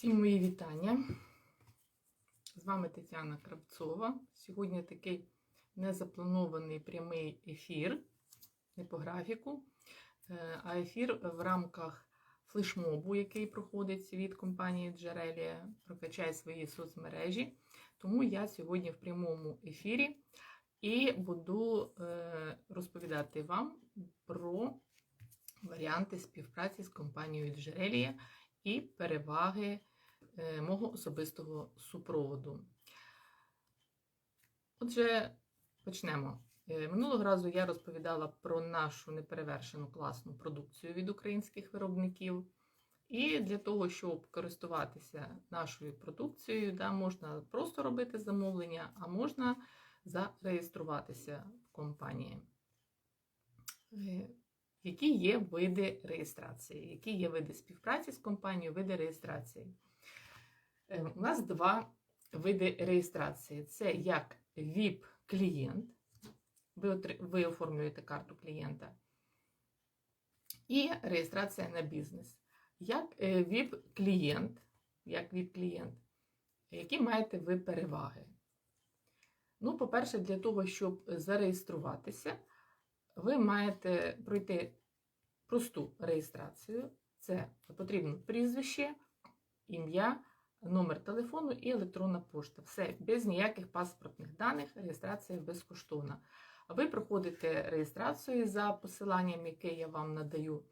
Всім мої вітання. З вами Тетяна Кравцова. Сьогодні такий незапланований прямий ефір, не по графіку, е, а ефір в рамках флешмобу, який проходить від компанії Джерелія, прокачай свої соцмережі. Тому я сьогодні в прямому ефірі і буду е, розповідати вам про варіанти співпраці з компанією Джерелія і переваги мого особистого супроводу. Отже, почнемо. Е, Минулого разу я розповідала про нашу неперевершену класну продукцію від українських виробників. І для того, щоб користуватися нашою продукцією, да, можна просто робити замовлення, а можна зареєструватися в компанії. Е, які є види реєстрації, які є види співпраці з компанією, види реєстрації. Е, У нас два види реєстрації: це як VIP-клієнт, ви, оформлюєте карту клієнта, і реєстрація на бізнес. Як е, VIP-клієнт, як VIP-клієнт, які маєте ви переваги? Ну, по-перше, для того, щоб зареєструватися, ви маєте пройти просту реєстрацію. Це потрібно прізвище, ім'я, номер телефону і електронна пошта. Все, без ніяких паспортних даних, реєстрація безкоштовна. Ви проходите реєстрацію за посиланням, яке я вам надаю.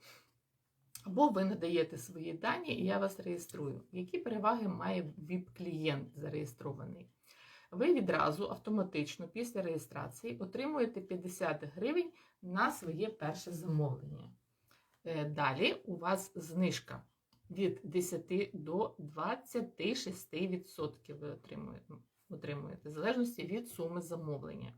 Або ви надаєте свої дані, і я вас реєструю. Які переваги має VIP-клієнт зареєстрований? ви відразу автоматично після реєстрації отримуєте 50 гривень на своє перше замовлення. Е, Далі у вас знижка від 10 до 26% ви отримуєте, в залежності від суми замовлення.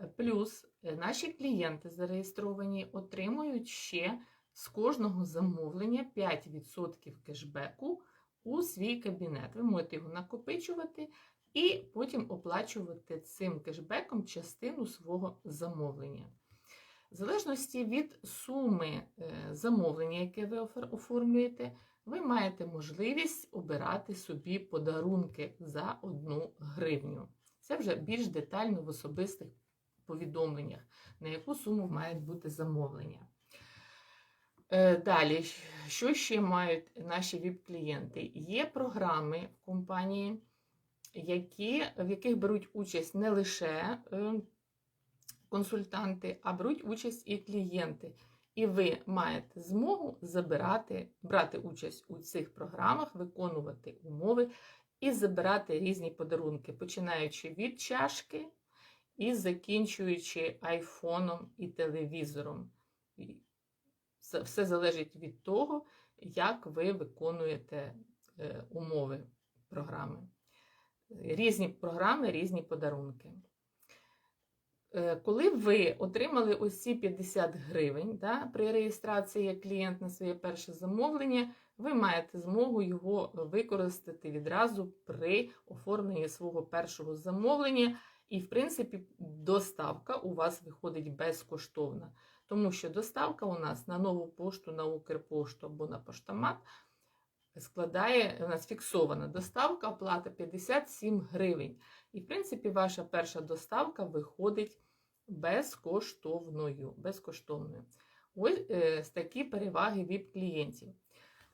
Е, Плюс е, наші клієнти зареєстровані отримують ще з кожного замовлення 5% кешбеку у свій кабінет. Ви можете його накопичувати і потім оплачувати цим кешбеком частину свого замовлення. В залежності від суми е, замовлення, яке ви оформлюєте, ви маєте можливість обирати собі подарунки за 1 гривню. Це вже більш детально в особистих повідомленнях, на яку суму мають бути замовлення. Е, Далі, що ще мають наші ВІП-клієнти? Є програми в компанії, які, в яких беруть участь не лише е, консультанти, а беруть участь і клієнти. І ви маєте змогу забирати, брати участь у цих програмах, виконувати умови і забирати різні подарунки, починаючи від чашки і закінчуючи айфоном і телевізором. Все залежить від того, як ви виконуєте е, умови програми. Різні програми, різні подарунки. Е, Коли ви отримали ці 50 гривень да, при реєстрації як клієнт на своє перше замовлення, ви маєте змогу його використати відразу при оформленні свого першого замовлення. І, в принципі, доставка у вас виходить безкоштовна, тому що доставка у нас на нову пошту, на Укрпошту або на поштомат складає у нас фіксована доставка, оплата 57 гривень. І, в принципі, ваша перша доставка виходить безкоштовною. безкоштовною. Ось е, такі переваги ВІП-клієнтів.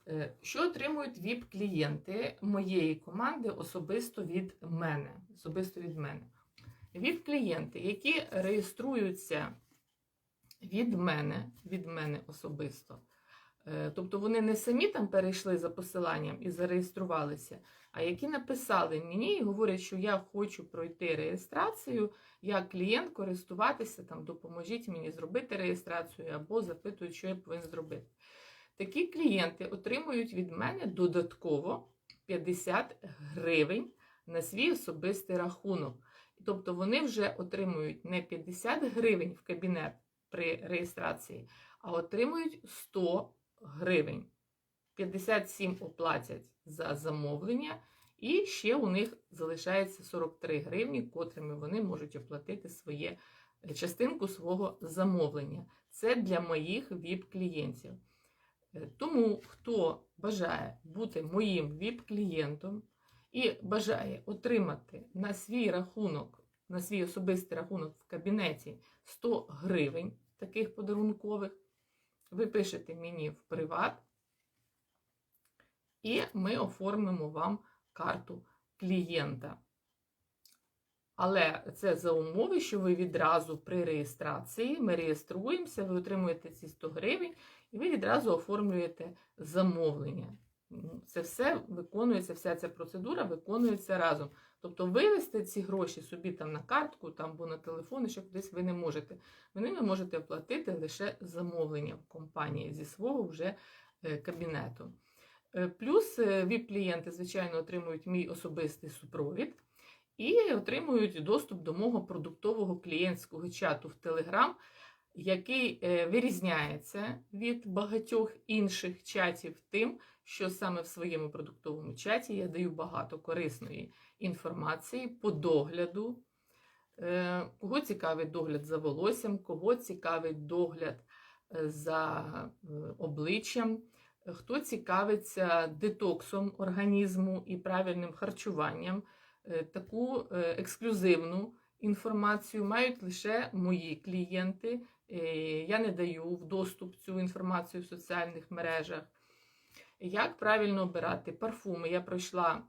Е, Що отримують ВІП-клієнти моєї команди особисто від мене? Особисто від мене. ВІП-клієнти, які реєструються від мене, від мене особисто. Е, Тобто вони не самі там перейшли за посиланням і зареєструвалися, а які написали мені і говорять, що я хочу пройти реєстрацію, як клієнт користуватися, там, допоможіть мені зробити реєстрацію або запитують, що я повинен зробити. Такі клієнти отримують від мене додатково 50 гривень на свій особистий рахунок. Тобто вони вже отримують не 50 гривень в кабінет при реєстрації, а отримують 100 гривень. 57 оплатять за замовлення, і ще у них залишається 43 гривні, котрими вони можуть оплатити своє частинку свого замовлення. Це для моїх VIP-клієнтів. Е, Тому, хто бажає бути моїм ВІП-клієнтом і бажає отримати на свій рахунок, на свій особистий рахунок в кабінеті 100 гривень таких подарункових, ви пишете мені в приват, і ми оформимо вам карту клієнта. Але це за умови, що ви відразу при реєстрації, ми реєструємося, ви отримуєте ці 100 гривень, і ви відразу оформлюєте замовлення. Це все виконується, вся ця процедура виконується разом. Тобто вивести ці гроші собі там на картку там, або на телефон, що кудись ви не можете. Ви ними можете оплатити лише замовлення в компанії зі свого вже е, кабінету. Е, Плюс ВІП-клієнти, звичайно, отримують мій особистий супровід і отримують доступ до мого продуктового клієнтського чату в Telegram, який е, вирізняється від багатьох інших чатів тим, що саме в своєму продуктовому чаті я даю багато корисної інформації по догляду. Е, Кого цікавить догляд за волоссям, кого цікавить догляд е, за е, обличчям, хто цікавиться детоксом організму і правильним харчуванням. Таку ексклюзивну інформацію мають лише мої клієнти. Я не даю в доступ цю інформацію в соціальних мережах. Як правильно обирати парфуми? Я пройшла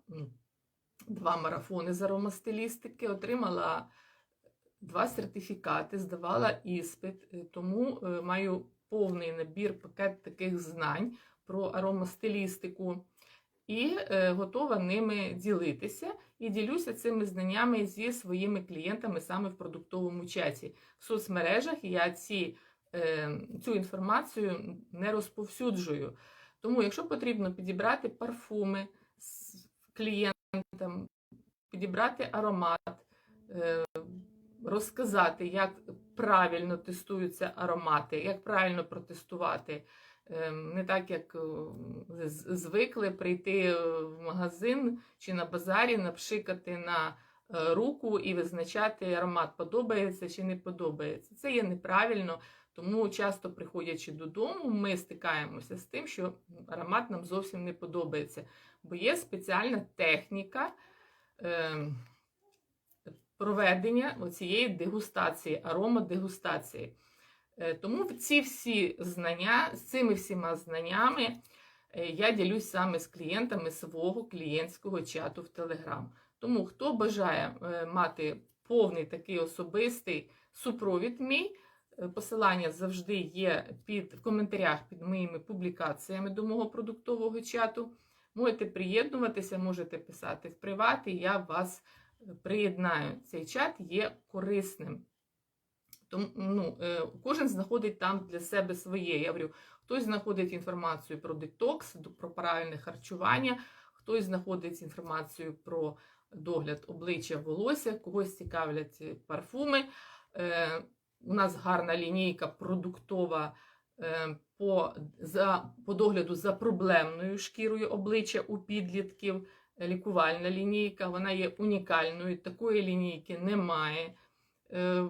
два марафони з аромастилістики, отримала два сертифікати, здавала іспит, е, тому е, маю повний набір пакет таких знань про аромастилістику і е, готова ними ділитися. І ділюся цими знаннями зі своїми клієнтами саме в продуктовому чаті. В соцмережах я ці, цю інформацію не розповсюджую. Тому, якщо потрібно підібрати парфуми з клієнтам, підібрати аромат, е, розказати, як правильно тестуються аромати, як правильно протестувати. Ем, Не так, як е, звикли прийти в магазин чи на базарі, напшикати на е, руку і визначати аромат подобається чи не подобається. Це є неправильно, тому часто приходячи додому, ми стикаємося з тим, що аромат нам зовсім не подобається, бо є спеціальна техніка. ем, Проведення цієї дегустації, аромадегустації. Е, Тому ці всі знання, з цими всіма знаннями е, я ділюсь саме з клієнтами свого клієнтського чату в Telegram. Тому хто бажає е, мати повний такий особистий супровід мій, посилання завжди є під, в коментарях під моїми публікаціями до мого продуктового чату. Можете приєднуватися, можете писати в приват, і я вас е, приєднаю. Цей чат є корисним. Тому ну, е, кожен знаходить там для себе своє. Я говорю, хтось знаходить інформацію про детокс, про правильне харчування, хтось знаходить інформацію про догляд обличчя волосся, когось цікавлять е, парфуми. У нас гарна лінійка продуктова е, по, за, по догляду за проблемною шкірою обличчя у підлітків. Лікувальна лінійка, вона є унікальною. Такої лінійки немає. Е,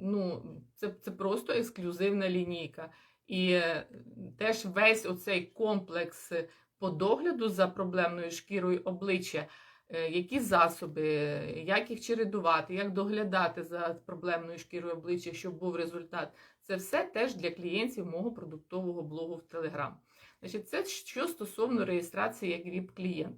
ну, це, це просто ексклюзивна лінійка. І е, теж весь оцей комплекс по догляду за проблемною шкірою обличчя, які засоби, як їх чередувати, як доглядати за проблемною шкірою обличчя, щоб був результат. Це все теж для клієнтів мого продуктового блогу в Telegram. Значить, це що стосовно реєстрації як ВІП-клієнт.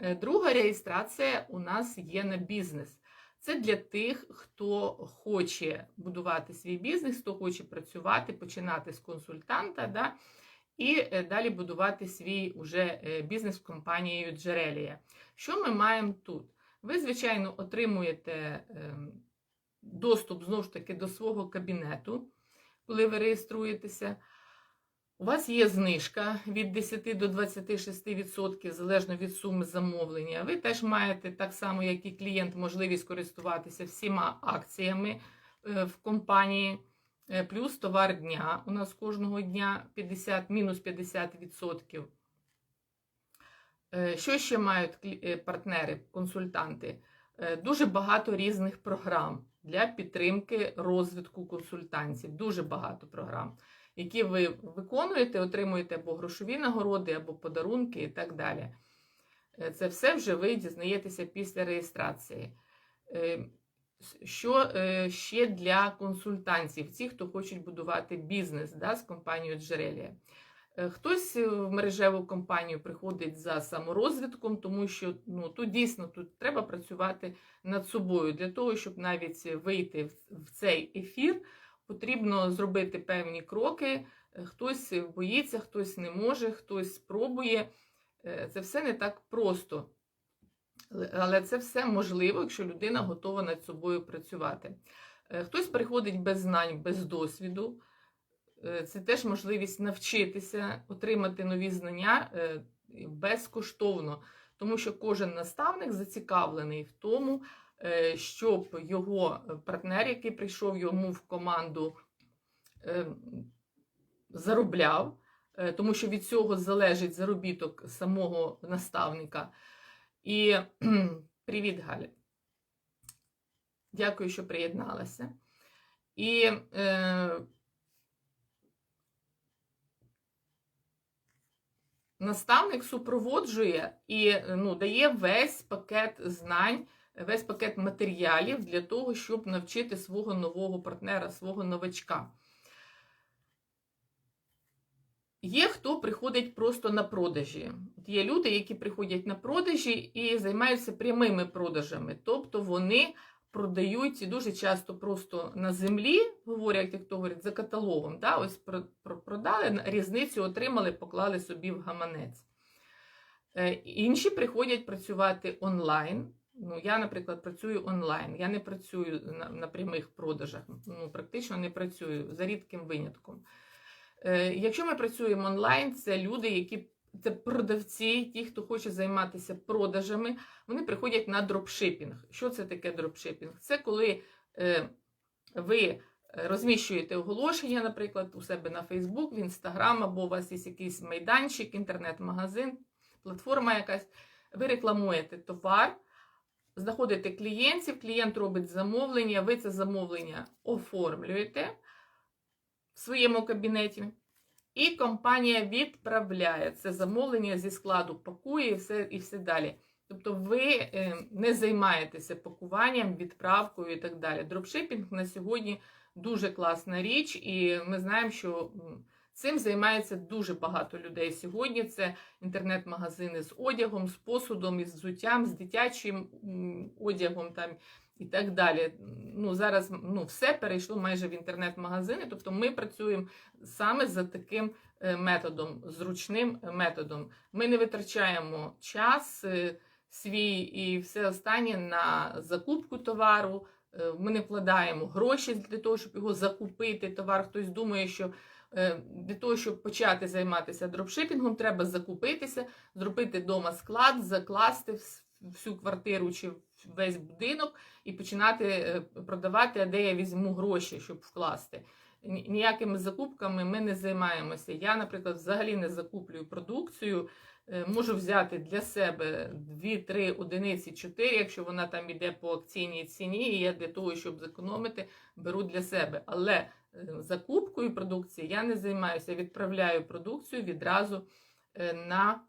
Е, Друга реєстрація у нас є на бізнес. Це для тих, хто хоче будувати свій бізнес, хто хоче працювати, починати з консультанта, да, і е, далі будувати свій уже е, бізнес компанією Джерелія. Що ми маємо тут? Ви, звичайно, отримуєте ем, доступ знову ж таки до свого кабінету, коли ви реєструєтеся. У вас є знижка від 10 до 26%, залежно від суми замовлення. Ви теж маєте, так само, як і клієнт, можливість користуватися всіма акціями е, в компанії. Е, Плюс товар дня. У нас кожного дня 50, мінус 50%. Е, Що ще мають е, партнери, консультанти? Дуже багато різних програм. для підтримки розвитку консультантів. Дуже багато програм, які ви виконуєте, отримуєте або грошові нагороди, або подарунки і так далі. Це все вже ви дізнаєтеся після реєстрації. Е, Що е, ще для консультантів, ті, хто хочуть будувати бізнес да, з компанією Джерелія? Е, Хтось в мережеву компанію приходить за саморозвитком, тому що ну, тут дійсно тут треба працювати над собою. Для того, щоб навіть вийти в- цей ефір, потрібно зробити певні кроки. Е, Хтось боїться, хтось не може, хтось спробує. Е, Це все не так просто. Але- це все можливо, якщо людина готова над собою працювати. Е, Хтось приходить без знань, без досвіду. Е, Це теж можливість навчитися, отримати нові знання е, безкоштовно, тому що кожен наставник зацікавлений в тому, щоб його партнер, який прийшов йому в команду, заробляв, тому що від цього залежить заробіток самого наставника. І привіт, Галя. Дякую, що приєдналася. І е, наставник супроводжує і ну, дає весь пакет знань, весь пакет матеріалів для того, щоб навчити свого нового партнера, свого новачка. Є хто приходить просто на продажі. Є люди, які приходять на продажі і займаються прямими продажами. Тобто вони продають дуже часто просто на землі, говорять, як то говорять, за каталогом. Да? Ось про- про- продали, різницю отримали, поклали собі в гаманець. Е, Інші приходять працювати онлайн. Ну, я, наприклад, працюю онлайн. Я не працюю на, на прямих продажах. Ну, практично не працюю за рідким винятком. Е, Якщо ми працюємо онлайн, це люди, які це продавці, ті, хто хоче займатися продажами, вони приходять на дропшипінг. Що це таке дропшипінг? Це коли е, ви розміщуєте оголошення, наприклад, у себе на Facebook, в Instagram, або у вас є якийсь майданчик, інтернет-магазин, платформа якась. Ви рекламуєте товар, знаходите клієнтів, клієнт робить замовлення, ви це замовлення оформлюєте в своєму кабінеті. І компанія відправляє це замовлення зі складу, пакує і все, і все далі. Тобто ви е, не займаєтеся пакуванням, відправкою і так далі. Дропшипінг на сьогодні дуже класна річ, і ми знаємо, що цим займається дуже багато людей сьогодні. Це інтернет-магазини з одягом, з посудом, із взуттям, з дитячим одягом там і так далі. Ну, зараз ну, все перейшло майже в інтернет-магазини. Тобто ми працюємо саме за таким е, методом, зручним методом. Ми не витрачаємо час е, свій і все останнє на закупку товару. Е, Ми не вкладаємо гроші для того, щоб його закупити. Товар хтось думає, що е, для того, щоб почати займатися дропшипінгом, треба закупитися, зробити вдома склад, закласти всю квартиру чи весь будинок і починати е, продавати, а де я візьму гроші, щоб вкласти. Ніякими закупками ми не займаємося. Я, наприклад, взагалі не закуплюю продукцію. Е, Можу взяти для себе 2-3 одиниці 4, якщо вона там іде по акційній ціні, і я для того, щоб зекономити, беру для себе. Але е, закупкою продукції я не займаюся. Відправляю продукцію відразу на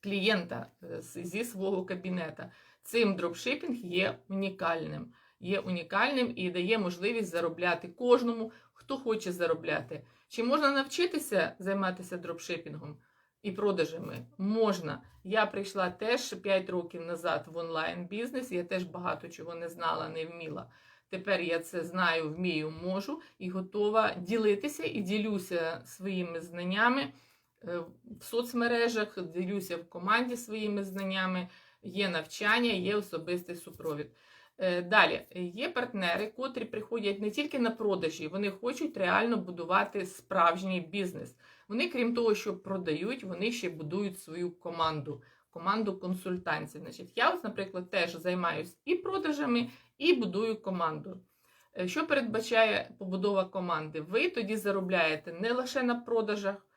клієнта е, зі свого кабінета. Цим дропшипінг є унікальним. Є унікальним і дає можливість заробляти кожному, хто хоче заробляти. Чи можна навчитися займатися дропшипінгом і продажами? Можна. Я прийшла теж 5 років назад в онлайн бізнес. Я теж багато чого не знала, не вміла. Тепер я це знаю, вмію, можу і готова ділитися і ділюся своїми знаннями в соцмережах, ділюся в команді своїми знаннями. Є навчання, є особистий супровід. Е, Далі є партнери, котрі приходять не тільки на продажі, вони хочуть реально будувати справжній бізнес. Вони, крім того, що продають, вони ще будують свою команду, команду консультантів. Значить, я, ось, наприклад, теж займаюся і продажами, і будую команду. Е, Що передбачає побудова команди? Ви тоді заробляєте не лише на продажах,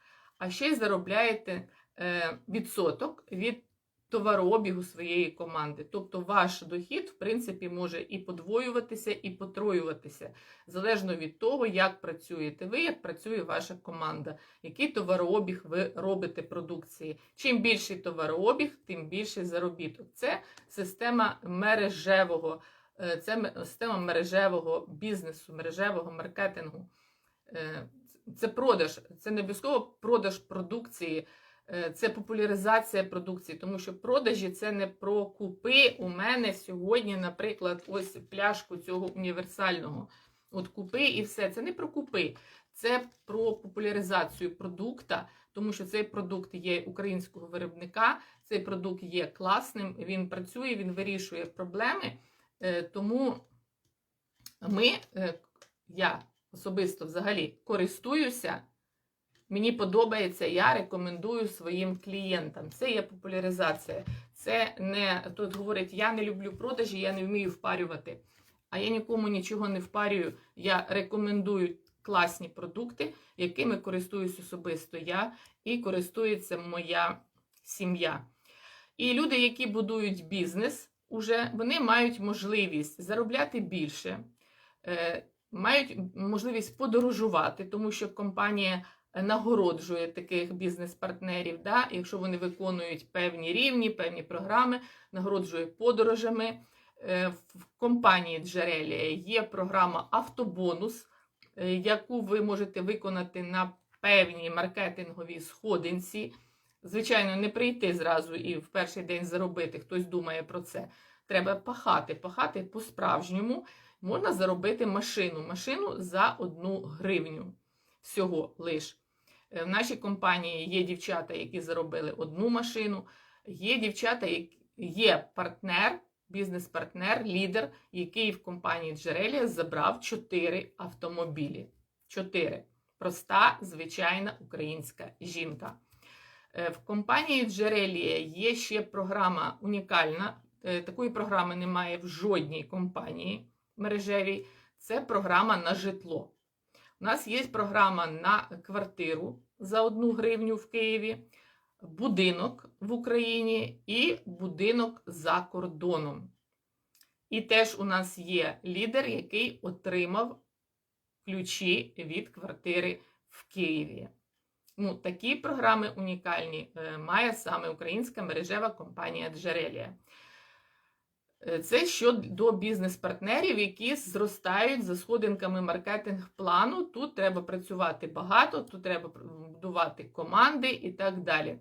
а ще й заробляєте е, відсоток від товарообігу своєї команди. Тобто ваш дохід, в принципі, може і подвоюватися, і потроюватися, залежно від того, як працюєте ви, як працює ваша команда, який товарообіг ви робите продукції. Чим більший товарообіг, тим більший заробіток. Це система мережевого, е, це система мережевого бізнесу, мережевого маркетингу. Це продаж, це не обов'язково продаж продукції, е, це популяризація продукції, тому що продажі це не про купи. У мене сьогодні, наприклад, ось пляшку цього універсального. От купи і все. Це не про купи, це про популяризацію продукта, тому що цей продукт є українського виробника, цей продукт є класним, він працює, він вирішує проблеми. Е, Тому ми, е, я особисто взагалі користуюся. Мені подобається, я рекомендую своїм клієнтам. Це є популяризація. Це не тут говорить, я не люблю продажі, я не вмію впарювати. А я нікому нічого не впарюю. Я рекомендую класні продукти, якими користуюсь особисто я і користується моя сім'я. І люди, які будують бізнес, уже вони мають можливість заробляти більше, е, мають можливість подорожувати, тому що компанія нагороджує таких бізнес-партнерів, да? якщо вони виконують певні рівні, певні програми, нагороджує подорожами. Е, В компанії Джерелія є програма Автобонус, е, яку ви можете виконати на певній маркетинговій сходинці. Звичайно, не прийти зразу і в перший день заробити. Хтось думає про це. Треба пахати, пахати по-справжньому. Можна заробити машину. Машину за одну гривню. Всього лиш. Е, В нашій компанії є дівчата, які заробили одну машину. Є дівчата, є партнер, бізнес-партнер, лідер, який в компанії Джерелія забрав 4 автомобілі. 4. Проста, звичайна українська жінка. Е, В компанії Джерелія є ще програма унікальна. Е, Такої програми немає в жодній компанії мережевій. Це програма на житло. У нас є програма на квартиру за одну гривню в Києві, будинок в Україні і будинок за кордоном. І теж у нас є лідер, який отримав ключі від квартири в Києві. Ну, такі програми унікальні е, має саме українська мережева компанія Джерелія. Е, Це щодо бізнес-партнерів, які зростають за сходинками маркетинг-плану. Тут треба працювати багато, тут треба будувати команди і так далі.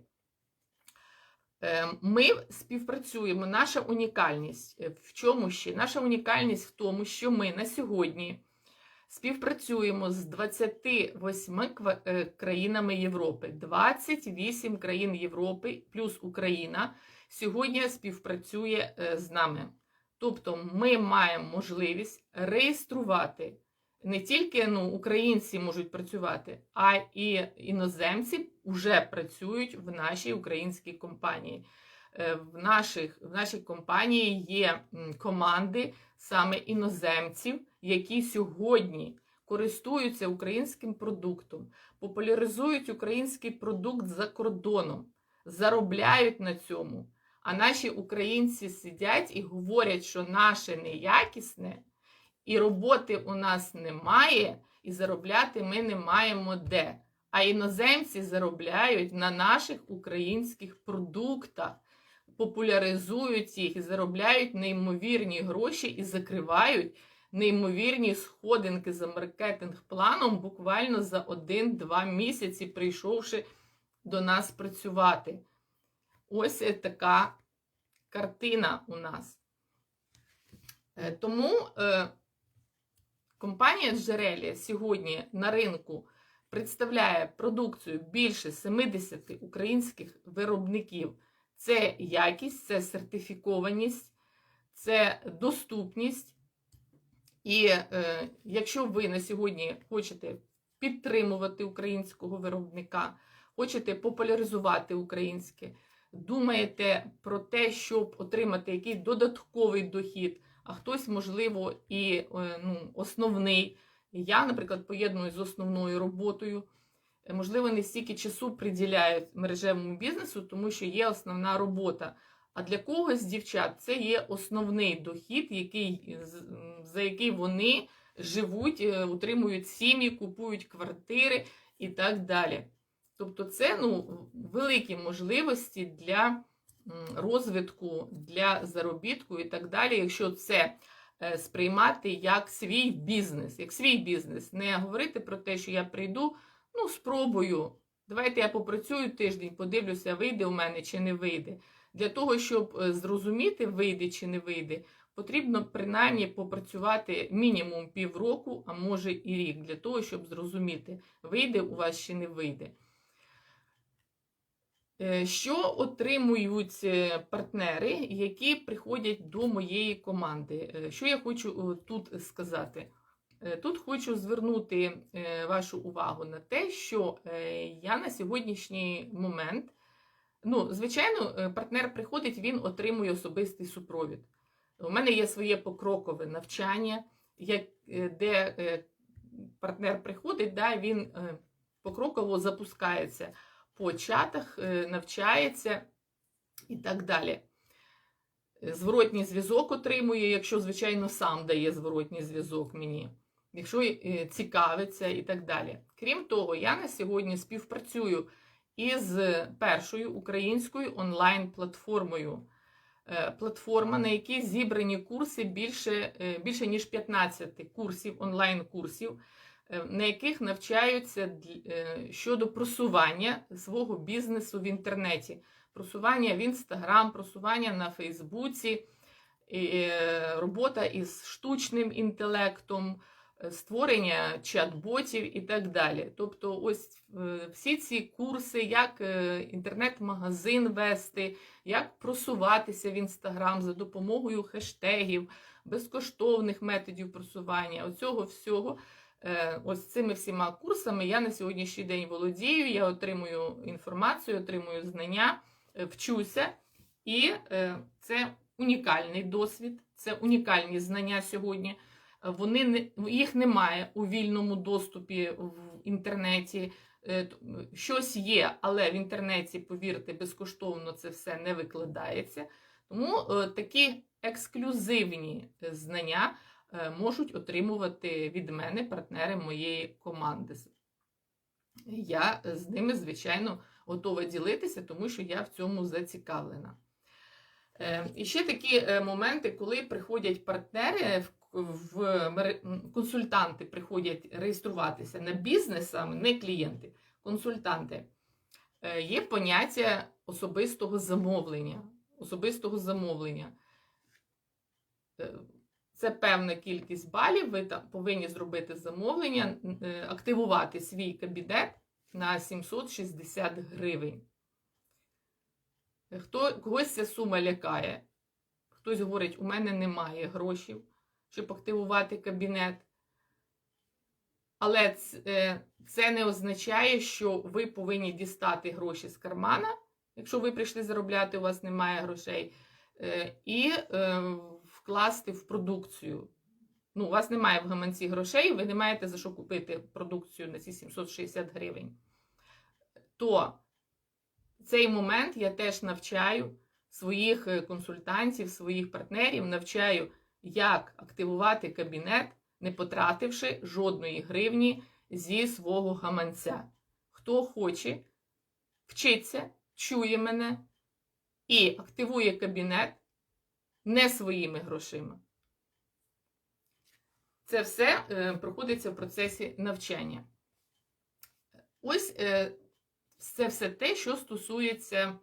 Е, Ми співпрацюємо. Наша унікальність е, в чому ще? Наша унікальність в тому, що ми на сьогодні співпрацюємо з 28 ква- е, країнами Європи. 28 країн Європи плюс Україна сьогодні співпрацює е, з нами. Тобто ми маємо можливість реєструвати не тільки ну, українці можуть працювати, а і іноземці вже працюють в нашій українській компанії. Е, В, наших, в нашій компанії є команди саме іноземців, які сьогодні користуються українським продуктом, популяризують український продукт за кордоном, заробляють на цьому. А наші українці сидять і говорять, що наше неякісне, і роботи у нас немає, і заробляти ми не маємо де. А іноземці заробляють на наших українських продуктах, популяризують їх і заробляють неймовірні гроші і закривають неймовірні сходинки за маркетинг-планом буквально за 1-2 місяці, прийшовши до нас працювати. Ось така картина у нас. Е, Тому е, компанія Джерелія сьогодні на ринку представляє продукцію більше 70 українських виробників. Це якість, це сертифікованість, це доступність. І е, якщо ви на сьогодні хочете підтримувати українського виробника, хочете популяризувати українське, думаєте про те, щоб отримати якийсь додатковий дохід, а хтось, можливо, і е, ну, основний. Я, наприклад, поєдную з основною роботою. Е, Можливо, не стільки часу приділяють мережевому бізнесу, тому що є основна робота. А для когось дівчат це є основний дохід, який, за який вони живуть, е, утримують сім'ї, купують квартири і так далі. Тобто, це ну, великі можливості для розвитку, для заробітку і так далі, якщо це е, сприймати як свій бізнес, як свій бізнес, не говорити про те, що я прийду, ну, спробую. Давайте я попрацюю тиждень, подивлюся, вийде у мене чи не вийде. Для того, щоб е, зрозуміти, вийде чи не вийде, потрібно принаймні попрацювати мінімум півроку, а може і рік, для того, щоб зрозуміти, вийде у вас чи не вийде. Е, Що отримують е, партнери, які приходять до моєї команди? Е, Що я хочу тут сказати? Тут хочу звернути вашу увагу на те, що я на сьогоднішній момент, ну, звичайно, партнер приходить, він отримує особистий супровід. У мене є своє покрокове навчання, де партнер приходить, да, він покроково запускається по чатах, е, навчається і так далі. Зворотній зв'язок отримує, якщо, звичайно, сам дає зворотній зв'язок мені, якщо е, цікавиться і так далі. Крім того, я на сьогодні співпрацюю із першою українською онлайн-платформою. Е, Платформа, на якій зібрані курси більше, е, більше ніж 15 курсів, онлайн-курсів, на яких навчаються е, щодо просування свого бізнесу в інтернеті, просування в Інстаграм, просування на Фейсбуці, е, робота із штучним інтелектом, е, створення чат-ботів і так далі. Тобто, ось е, всі ці курси, як е, інтернет-магазин вести, як просуватися в Інстаграм за допомогою хештегів, безкоштовних методів просування, оцього всього. Е, Ось цими всіма курсами я на сьогоднішній день володію, я отримую інформацію, отримую знання, е, вчуся, і е, це унікальний досвід, це унікальні знання сьогодні. Вони не їх немає у вільному доступі в інтернеті. Щось є, але в інтернеті, повірте, безкоштовно це все не викладається. Тому такі ексклюзивні знання можуть отримувати від мене партнери моєї команди. Я з ними, звичайно, готова ділитися, тому що я в цьому зацікавлена. Е, І ще такі е, моменти, коли приходять партнери, в- консультанти приходять реєструватися на бізнес, саме не клієнти, консультанти. Е, Є поняття особистого замовлення. Особистого замовлення. Це певна кількість балів. Ви там повинні зробити замовлення, е, активувати свій кабінет на 760 гривень. Хто, когось ця сума лякає. Хтось говорить, у мене немає грошей, щоб активувати кабінет. Але е, це не означає, що ви повинні дістати гроші з кармана, якщо ви прийшли заробляти, у вас немає грошей, е, і вкласти в продукцію. Ну, у вас немає в гаманці грошей, ви не маєте за що купити продукцію на ці 760 гривень. То цей момент я теж навчаю своїх е, консультантів, своїх партнерів, навчаю, як активувати кабінет, не потративши жодної гривні зі свого гаманця. Хто хоче, вчиться, чує мене і активує кабінет не своїми грошима. Це все е, проходиться в процесі навчання. Ось е, це все те, що стосується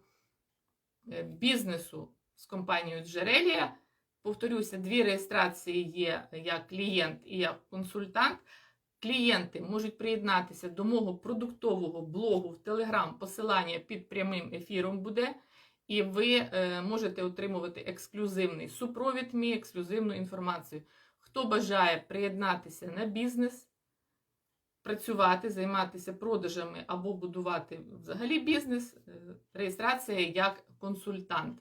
е, бізнесу з компанією Джерелія. Повторюся, дві реєстрації є як клієнт і як консультант. Клієнти можуть приєднатися до мого продуктового блогу в Телеграм. Посилання під прямим ефіром буде. І ви е, можете отримувати ексклюзивний супровід, мій ексклюзивну інформацію. Хто бажає приєднатися на бізнес, працювати, займатися продажами або будувати взагалі бізнес, е, реєстрація як консультант.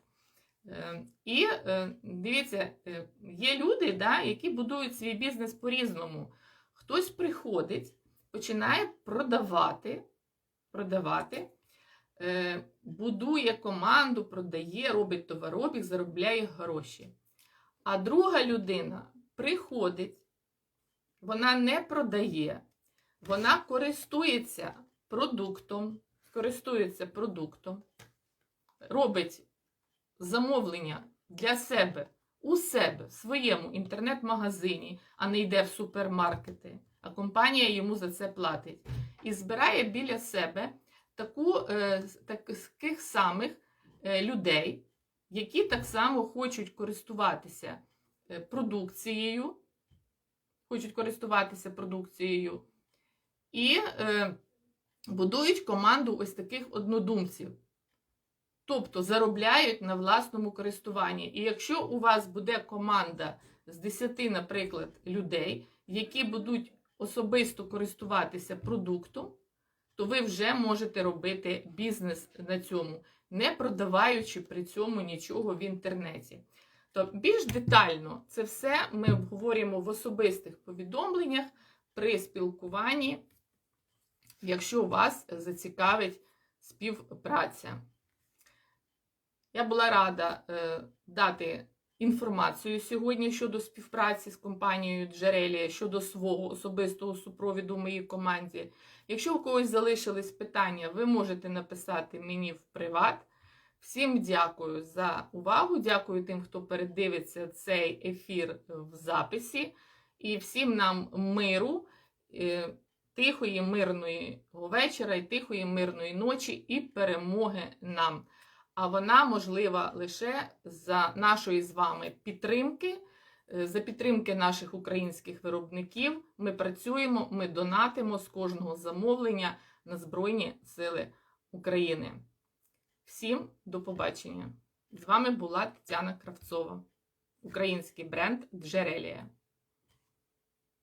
Е, І дивіться, є люди, да, які будують свій бізнес по-різному. Хтось приходить, починає продавати, продавати будує команду, продає, робить товаробіг, заробляє гроші. А друга людина приходить, вона не продає, вона користується продуктом, користується продуктом, робить замовлення для себе у себе в своєму інтернет-магазині, а не йде в супермаркети, а компанія йому за це платить. І збирає біля себе таку, е, таких самих е, людей, які так само хочуть користуватися е, продукцією, хочуть користуватися продукцією, і будують команду ось таких однодумців. Тобто заробляють на власному користуванні. І якщо у вас буде команда з 10, наприклад, людей, які будуть особисто користуватися продуктом, то ви вже можете робити бізнес на цьому, не продаваючи при цьому нічого в інтернеті. То більш детально це все ми обговорюємо в особистих повідомленнях при спілкуванні, якщо вас зацікавить співпраця. Я була рада е, дати інформацію сьогодні щодо співпраці з компанією Джерелія, щодо свого особистого супровіду моїй команді. Якщо у когось залишились питання, ви можете написати мені в приват. Всім дякую за увагу. Дякую тим, хто передивиться цей ефір в записі. І всім нам миру, е, тихої, мирної вечора і тихої мирної ночі і перемоги нам. А вона можлива лише за нашої з вами підтримки, е, за підтримки наших українських виробників. Ми працюємо, ми донатимо з кожного замовлення на Збройні Сили України. Всім до побачення! З вами була Тетяна Кравцова, український бренд Джерелія.